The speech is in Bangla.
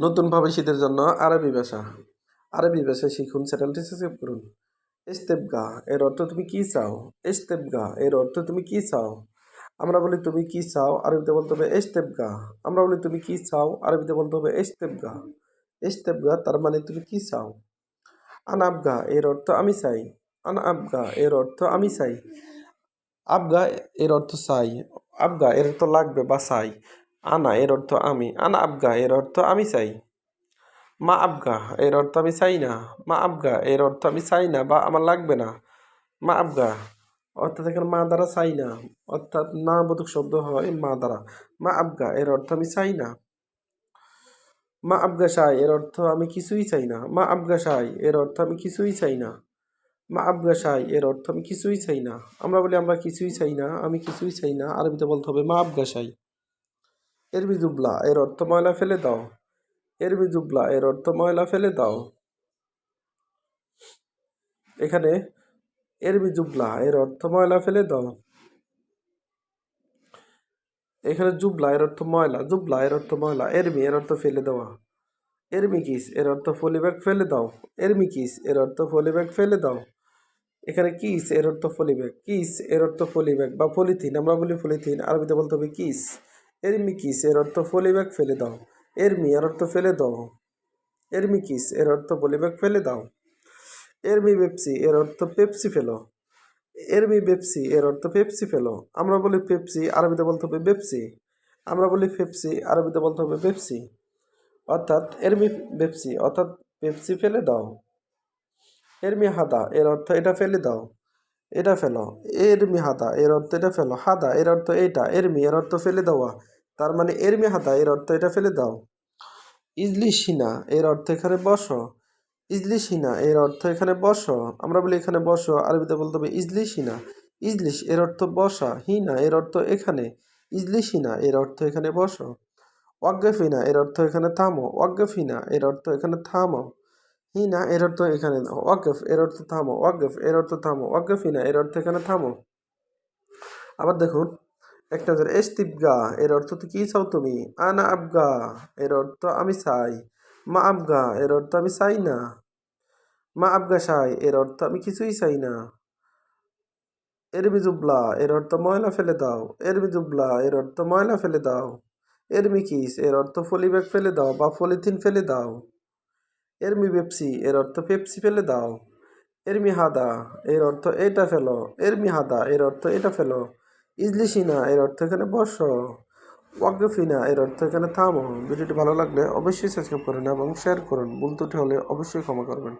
নতুন প্রবাসীদের জন্য আরবি ভাষা। আরবি ভাষা শিখুন, চ্যানেলটি সাবস্ক্রাইব করুন। ইস্তেবগা, এর অর্থ তুমি কি চাও? ইস্তেবগা, এর অর্থ তুমি কি চাও? আমরা বলি, তুমি কি চাও? আরবিতে বলতে হবে, ইস্তেবগা। আমরা বলি, তুমি কি চাও? আরবিতে বলতে হবে, ইস্তেবগা। ইস্তেবগা, তার মানে তুমি কি চাও? আনাবগা, এর অর্থ আমি চাই। আনা আবগা এর অর্থ আমি চাই। আবগা, এর অর্থ চাই। আবগা, এর অর্থ লাগবে বা চাই। আনা, এর অর্থ আমি। আনা আবগা, এর অর্থ আমি চাই। মা আবগা, এর অর্থ আমি চাই না। মা আবগা, এর অর্থ আমি চাই না বা আমার লাগবে না। মা আবগা অর্থাৎ এখানে মা দ্বারা চাই না। অর্থাৎ না বোধক শব্দ হয় মা দ্বারা। মা আবগা, এর অর্থ আমি চাই না। মা আবগা সাই এর অর্থ আমি কিছুই চাই না। মা আবগা সাই এর অর্থ আমি কিছুই চাই না। মা আবগা সাই এর অর্থ আমি কিছুই চাই না। আমরা বলি আমরা কিছুই চাই না, আমি কিছুই চাই না। আরবিতে বলতে হবে মা আবগা সাই এরবি জুবলা এর অর্থ ময়লা ফেলে দাও এরবি জুবলা এর অর্থ ময়লা ফেলে দাও এখানে এরবি জুবলা এর অর্থ ময়লা ফেলে দাও এখানে জুবলা এর অর্থ ময়লা জুবলা এর অর্থ ময়লা এরমি এর অর্থ ফেলে দেওয়া এরমি কিস এর অর্থ ফলিব্যাগ ফেলে দাও এরমি কিস এর অর্থ ফলিব্যাগ ফেলে দাও এখানে কিস এর অর্থ ফলিব্যাগ কিস এর অর্থ ফলিব্যাগ বা পলিথিন আমরা বলি পলিথিন আরবিতে বলতে হবে কিস এরমি কিস এর অর্থ ফলিব্যাগ ফেলে দাও। এরমি এর অর্থ ফেলে দাও। এরমি কিস এর অর্থ পলিব্যাগ ফেলে দাও। এরমি পেপসি, এর অর্থ পেপসি ফেলো। এরমি পেপসি, এর অর্থ পেপসি ফেলো। আমরা বলি পেপসি, আরবিতে বলতে হবে পেপসি। আমরা বলি পেপসি, আরবিতে বলতে হবে পেপসি। অর্থাৎ এরমি পেপসি, অর্থাৎ পেপসি ফেলে দাও। এরমি হাদা, এর অর্থ এটা ফেলে দাও। এটা ফেলো এরমি হাতা এর অর্থ এটা ফেলো হাদা এর অর্থ এটা এরমি এর অর্থ ফেলে দেওয়া তার মানে এরমি হাতা এর অর্থ এটা ফেলে দাও ইজলিশিনা এর অর্থ এখানে বসো ইজলিশিনা এর অর্থ এখানে বসো আমরা বলি এখানে বসো আরবিতে বলতে হবে ইজলিশিনা ইজলিশ এর অর্থ বসা হিনা এর অর্থ এখানে ইজলিশিনা এর অর্থ এখানে বসো ওয়াগ্গফিনা এর অর্থ এখানে থামো ওয়াগ্গফিনা এর অর্থ এখানে থামো হিনা এর অর্থ এখানে ওয়াকফ এর অর্থ থামো। ওয়াকফ এর অর্থ থামো ওয়াকফিনা এর অর্থ এখানে থামো। আবার দেখুন, একটা নজর এস্তিবগা এর অর্থ তো কী চাও তুমি? আনা আবগা এর অর্থ আমি চাই। মা আবগা এর অর্থ আমি চাই না। মা আবগা সাই এর অর্থ আমি কিছুই চাই না। এরমি জুবলা এর অর্থ ময়লা ফেলে দাও। এরমি জুবলা এর অর্থ ময়লা ফেলে দাও। এরমি কিস এর অর্থ ফলিব্যাগ ফেলে দাও বা পলিথিন ফেলে দাও। এরমি পেপসি, এর অর্থ পেপসি ফেলে দাও। এরমি হাদা, এর অর্থ এটা ফেলো। এরমি হাদা, এর অর্থ এটা ফেলো। ইজলিশিনা এর অর্থ এখানে বসো। ওয়াকফিনা, এর অর্থ এখানে থামো। ভিডিওটি ভালো লাগলে অবশ্যই সাবস্ক্রাইব করুন এবং শেয়ার করুন। ভুল ত্রুটি হলে অবশ্যই ক্ষমা করবেন।